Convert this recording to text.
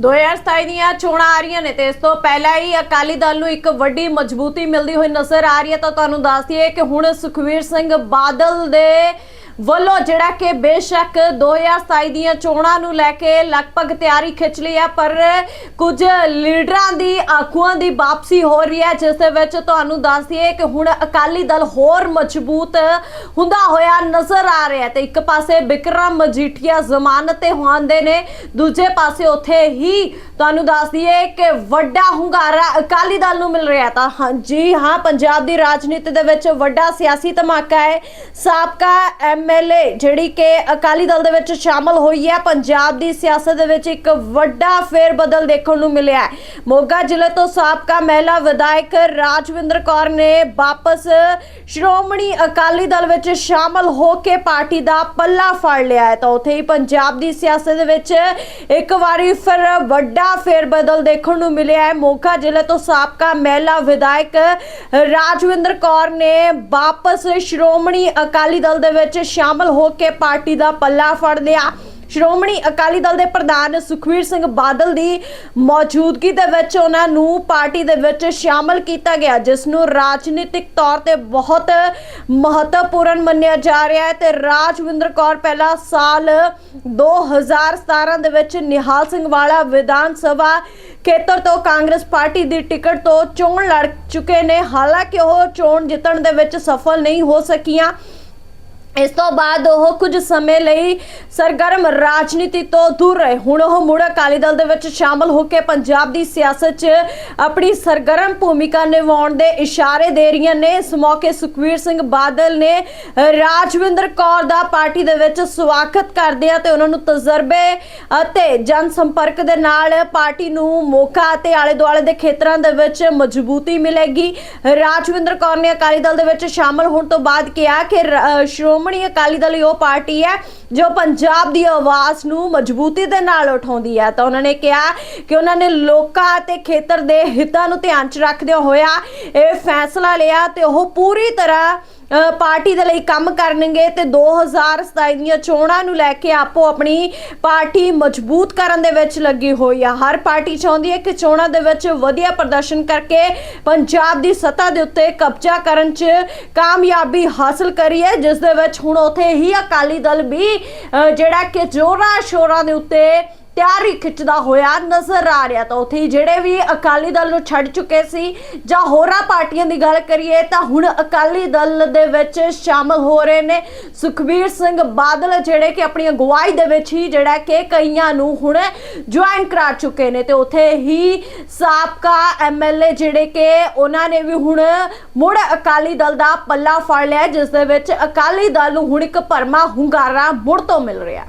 2027 ਦੀਆਂ ਚੋਣਾਂ ਆ ਰਹੀਆਂ ਨੇ ਤੇ ਇਸ ਤੋਂ ਪਹਿਲਾਂ ਹੀ ਅਕਾਲੀ ਦਲ ਨੂੰ ਇੱਕ ਵੱਡੀ ਮਜ਼ਬੂਤੀ ਮਿਲਦੀ ਹੋਈ ਨਜ਼ਰ ਆ ਰਹੀ ਹੈ ਤਾਂ ਤੁਹਾਨੂੰ ਦੱਸ ਦਈਏ ਕਿ ਹੁਣ ਸੁਖਵੀਰ ਸਿੰਘ ਬਾਦਲ ਦੇ ਵੱਲੋਂ ਜਿਹੜਾ ਕਿ ਬੇਸ਼ੱਕ 2027 ਦੀਆਂ ਚੋਣਾਂ ਨੂੰ ਲੈ ਕੇ ਲਗਭਗ ਤਿਆਰੀ ਖਿੱਚ ਲਈ ਹੈ ਪਰ ਕੁਝ ਲੀਡਰਾਂ ਦੀ ਆਗੂਆਂ ਦੀ ਵਾਪਸੀ ਹੋ ਰਹੀ ਹੈ, ਜਿਸ ਦੇ ਵਿੱਚ ਤੁਹਾਨੂੰ ਦੱਸ ਦਈਏ ਕਿ ਹੁਣ ਅਕਾਲੀ ਦਲ ਹੋਰ ਮਜ਼ਬੂਤ ਹੁੰਦਾ ਹੋਇਆ ਨਜ਼ਰ ਆ ਰਿਹਾ ਹੈ ਤੇ ਇੱਕ ਪਾਸੇ ਬਿਕਰਮ ਮਜੀਠੀਆ ਜ਼ਮਾਨਤ ਤੇ ਹੁੰਦੇ ਨੇ, ਦੂਜੇ ਪਾਸੇ ਉੱਥੇ ਹੀ ਤੁਹਾਨੂੰ ਦੱਸ ਦਈਏ ਕਿ ਵੱਡਾ ਹੁੰਗਾਰਾ ਅਕਾਲੀ ਦਲ ਨੂੰ ਮਿਲ ਰਿਹਾ ਤਾਂ ਹਾਂਜੀ ਹਾਂ, ਪੰਜਾਬ ਦੀ ਰਾਜਨੀਤੀ ਦੇ ਵਿੱਚ ਵੱਡਾ ਸਿਆਸੀ ਧਮਾਕਾ ਹੈ। ਸਾਬਕਾ ਐਮ ਐਮਐਲਏ ਜਿਹੜੀ ਕਿ ਅਕਾਲੀ ਦਲ ਦੇ ਵਿੱਚ ਸ਼ਾਮਲ ਹੋਈ ਹੈ, ਪੰਜਾਬ ਦੀ ਸਿਆਸਤ ਦੇ ਵਿੱਚ ਇੱਕ ਵੱਡਾ ਫੇਰ ਬਦਲ ਦੇਖਣ ਨੂੰ ਮਿਲਿਆ ਹੈ। ਮੋਗਾ ਜ਼ਿਲ੍ਹੇ ਤੋਂ ਸਾਬਕਾ ਮਹਿਲਾ ਵਿਧਾਇਕ ਰਾਜਵਿੰਦਰ ਕੌਰ ਨੇ ਵਾਪਸ ਸ਼੍ਰੋਮਣੀ ਅਕਾਲੀ ਦਲ ਵਿੱਚ ਸ਼ਾਮਲ ਹੋ ਕੇ ਪਾਰਟੀ ਦਾ ਪੱਲਾ ਫੜ ਲਿਆ ਹੈ। ਤਾਂ ਉੱਥੇ ਹੀ ਪੰਜਾਬ ਦੀ ਸਿਆਸਤ ਦੇ ਵਿੱਚ ਇੱਕ ਵਾਰੀ ਫਿਰ ਵੱਡਾ ਫੇਰ ਬਦਲ ਦੇਖਣ ਨੂੰ ਮਿਲਿਆ ਹੈ। ਮੋਗਾ ਜ਼ਿਲ੍ਹੇ ਤੋਂ ਸਾਬਕਾ ਮਹਿਲਾ ਵਿਧਾਇਕ ਰਾਜਵਿੰਦਰ ਕੌਰ ਨੇ ਵਾਪਸ ਸ਼੍ਰੋਮਣੀ ਅਕਾਲੀ ਦਲ ਦੇ ਵਿੱਚ ਸ਼ਾਮਲ ਹੋ ਕੇ ਪਾਰਟੀ ਦਾ ਪੱਲਾ ਫੜ ਲਿਆ। ਸ਼੍ਰੋਮਣੀ ਅਕਾਲੀ ਦਲ ਦੇ ਪ੍ਰਧਾਨ ਸੁਖਵੀਰ ਸਿੰਘ ਬਾਦਲ ਦੀ ਮੌਜੂਦਗੀ ਦੇ ਵਿੱਚ ਉਹਨਾਂ ਨੂੰ ਪਾਰਟੀ ਦੇ ਵਿੱਚ ਸ਼ਾਮਲ ਕੀਤਾ ਗਿਆ, ਜਿਸ ਨੂੰ ਰਾਜਨੀਤਿਕ ਤੌਰ ਤੇ ਬਹੁਤ ਮਹੱਤਵਪੂਰਨ ਮੰਨਿਆ ਜਾ ਰਿਹਾ ਹੈ ਤੇ ਰਾਜਵਿੰਦਰ ਕੌਰ ਪਹਿਲਾ ਸਾਲ 2017 ਦੇ ਵਿੱਚ ਨਿਹਾਲ ਸਿੰਘ ਵਾਲਾ ਵਿਧਾਨ ਸਭਾ ਖੇਤਰ ਤੋਂ ਕਾਂਗਰਸ ਪਾਰਟੀ ਦੀ ਟਿਕਟ ਤੋਂ ਚੋਣ ਲੜ ਚੁੱਕੇ ਨੇ। ਹਾਲਾਂਕਿ ਉਹ ਚੋਣ ਜਿੱਤਣ ਦੇ ਵਿੱਚ ਸਫਲ ਨਹੀਂ ਹੋ ਸਕੀਆਂ। ਇਸ ਤੋਂ ਬਾਅਦ ਉਹ ਕੁਝ ਸਮੇਂ ਲਈ ਸਰਗਰਮ ਰਾਜਨੀਤੀ ਤੋਂ ਦੂਰ ਰਹੇ। ਹੁਣ ਉਹ ਮੁੜ ਅਕਾਲੀ ਦਲ ਦੇ ਵਿੱਚ ਸ਼ਾਮਲ ਹੋ ਕੇ ਪੰਜਾਬ ਦੀ ਸਿਆਸਤ 'ਚ ਆਪਣੀ ਸਰਗਰਮ ਭੂਮਿਕਾ ਨਿਭਾਉਣ ਦੇ ਇਸ਼ਾਰੇ ਦੇ ਰਹੀਆਂ ਨੇ। ਇਸ ਮੌਕੇ ਸੁਖਵੀਰ ਸਿੰਘ ਬਾਦਲ ਨੇ ਰਾਜਵਿੰਦਰ ਕੌਰ ਦਾ ਪਾਰਟੀ ਦੇ ਵਿੱਚ ਸਵਾਗਤ ਕਰਦੇ ਆ ਤੇ ਉਹਨਾਂ ਨੂੰ ਤਜਰਬੇ ਅਤੇ ਜਨ ਸੰਪਰਕ ਦੇ ਨਾਲ ਪਾਰਟੀ ਨੂੰ ਮੌਕਾ ਅਤੇ ਆਲੇ ਦੁਆਲੇ ਦੇ ਖੇਤਰਾਂ ਦੇ ਵਿੱਚ ਮਜ਼ਬੂਤੀ ਮਿਲੇਗੀ। ਰਾਜਵਿੰਦਰ ਕੌਰ ਨੇ ਅਕਾਲੀ ਦਲ ਦੇ ਵਿੱਚ ਸ਼ਾਮਲ ਹੋਣ ਤੋਂ ਬਾਅਦ ਕਿਹਾ ਕਿ ਰ- ਸ਼੍ਰੋਮਣੀ ਅਕਾਲੀ ਦਲ ਉਹ ਪਾਰਟੀ ਹੈ, ਜੋ ਪੰਜਾਬ ਦੀ ਆਵਾਜ਼ ਨੂੰ ਮਜ਼ਬੂਤੀ ਦੇ ਨਾਲ ਉਠਾਉਂਦੀ ਹੈ। ਤਾਂ ਉਹਨਾਂ ਨੇ ਕਿਹਾ ਕਿ ਉਹਨਾਂ ਨੇ ਲੋਕਾਂ ਅਤੇ ਖੇਤਰ ਦੇ ਹਿੱਤਾਂ ਨੂੰ ਧਿਆਨ 'ਚ ਰੱਖਦੇ ਹੋਇਆ ਇਹ ਫੈਸਲਾ ਲਿਆ ਤੇ ਉਹ ਪੂਰੀ ਤਰ੍ਹਾਂ ਪਾਰਟੀ ਦੇ ਲਈ ਕੰਮ ਕਰਨਗੇ ਤੇ 2027 ਦੀਆਂ ਚੋਣਾਂ ਨੂੰ ਲੈ ਕੇ ਆਪੋ ਆਪਣੀ ਪਾਰਟੀ ਮਜ਼ਬੂਤ ਕਰਨ ਦੇ ਵਿੱਚ ਲੱਗੀ ਹੋਈ ਆ। ਹਰ ਪਾਰਟੀ ਚਾਹੁੰਦੀ ਹੈ ਕਿ ਚੋਣਾਂ ਦੇ ਵਿੱਚ ਵਧੀਆ ਪ੍ਰਦਰਸ਼ਨ ਕਰਕੇ ਪੰਜਾਬ ਦੀ ਸੱਤਾ ਦੇ ਉੱਤੇ ਕਬਜ਼ਾ ਕਰਨ 'ਚ ਕਾਮਯਾਬੀ ਹਾਸਲ ਕਰੀਏ, ਜਿਸ ਦੇ ਵਿੱਚ ਹੁਣ ਉਥੇ ਹੀ ਅਕਾਲੀ ਦਲ ਵੀ ਜਿਹੜਾ ਕਿ ਜੋਰਾਂ ਸ਼ੋਰਾਂ ਦੇ ਉੱਤੇ ਤਿਆਰੀ ਖਿੱਚਦਾ ਹੋਇਆ ਨਜ਼ਰ ਆ ਰਿਹਾ ਤਾਂ ਉੱਥੇ ਹੀ ਜਿਹੜੇ ਵੀ ਅਕਾਲੀ ਦਲ ਨੂੰ ਛੱਡ ਚੁੱਕੇ ਸੀ ਜਾਂ ਹੋਰਾਂ ਪਾਰਟੀਆਂ ਦੀ ਗੱਲ ਕਰੀਏ ਤਾਂ ਹੁਣ ਅਕਾਲੀ ਦਲ ਦੇ ਵਿੱਚ ਸ਼ਾਮਲ ਹੋ ਰਹੇ ਨੇ ਸੁਖਬੀਰ ਸਿੰਘ ਬਾਦਲ, ਜਿਹੜੇ ਕਿ ਆਪਣੀ ਅਗਵਾਈ ਦੇ ਵਿੱਚ ਹੀ ਜਿਹੜਾ ਕਿ ਕਈਆਂ ਨੂੰ ਹੁਣ ਜੁਆਇਨ ਕਰਾ ਚੁੱਕੇ ਨੇ ਤੇ ਉੱਥੇ ਹੀ ਸਾਬਕਾ ਐਮਐਲਏ ਜਿਹੜੇ ਕਿ ਉਹਨਾਂ ਨੇ ਵੀ ਹੁਣ ਮੁੜ ਅਕਾਲੀ ਦਲ ਦਾ ਪੱਲਾ ਫੜ ਲਿਆ, ਜਿਸ ਦੇ ਵਿੱਚ ਅਕਾਲੀ ਦਲ ਨੂੰ ਹੁਣ ਇੱਕ ਭਰਮਾ ਹੁੰਗਾਰਾ ਮੁੜ ਤੋਂ ਮਿਲ ਰਿਹਾ।